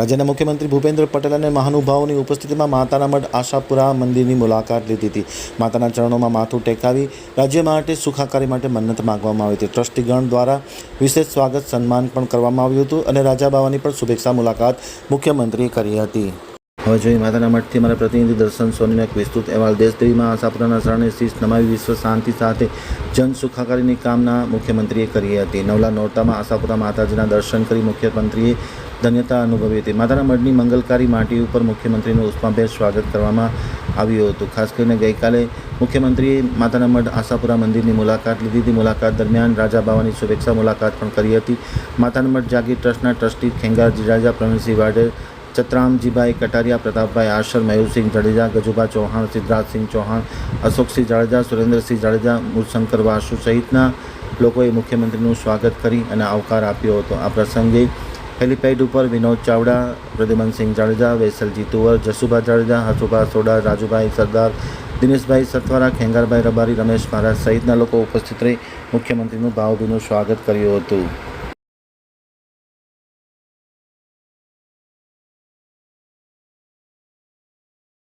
રાજ્યના મુખ્યમંત્રી ભૂપેન્દ્ર પટેલ અને મહાનુભાવોની ઉપસ્થિતિમાં માતાના મઢ આશાપુરા મંદિરની મુલાકાત લીધી હતી. માતાના ચરણોમાં માથું ટેકાવી રાજ્ય માટે સુખાકારી માટે મન્નત માગવામાં આવી હતી. ટ્રસ્ટીગણ દ્વારા વિશેષ સ્વાગત સન્માન પણ કરવામાં આવ્યું હતું અને રાજા બાવાની પણ શુભેચ્છા મુલાકાત મુખ્યમંત્રીએ કરી હતી. હવે જોઈએ માતાના મઠથી અમારા પ્રતિનિધિ દર્શન સોનીનો એક વિસ્તૃત અહેવાલ. દેશદેવીમાં આશાપુરાના શરણે શીશ નમાવી વિશ્વ શાંતિ સાથે જન સુખાકારીની કામના મુખ્યમંત્રીએ કરી હતી. નવલા નોરતામાં આશાપુરા માતાજીના દર્શન કરી મુખ્યમંત્રીએ ધન્યતા અનુભવી હતી. માતાના મઢની મંગલકારી માટી ઉપર મુખ્યમંત્રીનું ઉષ્માભેર સ્વાગત કરવામાં આવ્યું હતું. ખાસ કરીને ગઈકાલે મુખ્યમંત્રીએ માતાના મઢ આશાપુરા મંદિરની મુલાકાત લીધી હતી. મુલાકાત દરમિયાન રાજા બાવાની શુભેચ્છા મુલાકાત પણ કરી હતી. માતાના મઠ જાગીર ટ્રસ્ટના ટ્રસ્ટી ખેંગારજી રાજા પ્રવીણસિંહ વાડે ચતરામજીભાઈ કટારિયા, પ્રતાપભાઈ આશર, મયુરસિંહ જાડેજા, ગજુભા ચૌહાણ, સિદ્ધરાજસિંહ ચૌહાણ, અશોકસિંહ જાડેજા, સુરેન્દ્રસિંહ જાડેજા, મૂળશંકર વાસુ સહિતના લોકોએ મુખ્યમંત્રીનું સ્વાગત કરી અને આવકાર આપ્યો હતો. આ પ્રસંગે હેલિપેડ ઉપર વિનોદ ચાવડા, પ્રદ્યુમનસિંહ જાડેજા, વેસલજી તુવર, જસુભા જાડેજા હસુભા સોડા, રાજુભાઈ સરદાર, દિનેશભાઈ સતવારા ખેંગારભાઈ રબારી, રમેશ મહારાજ સહિતના લોકો ઉપસ્થિત રહી મુખ્યમંત્રીનું ભાવભીનું સ્વાગત કર્યું હતું.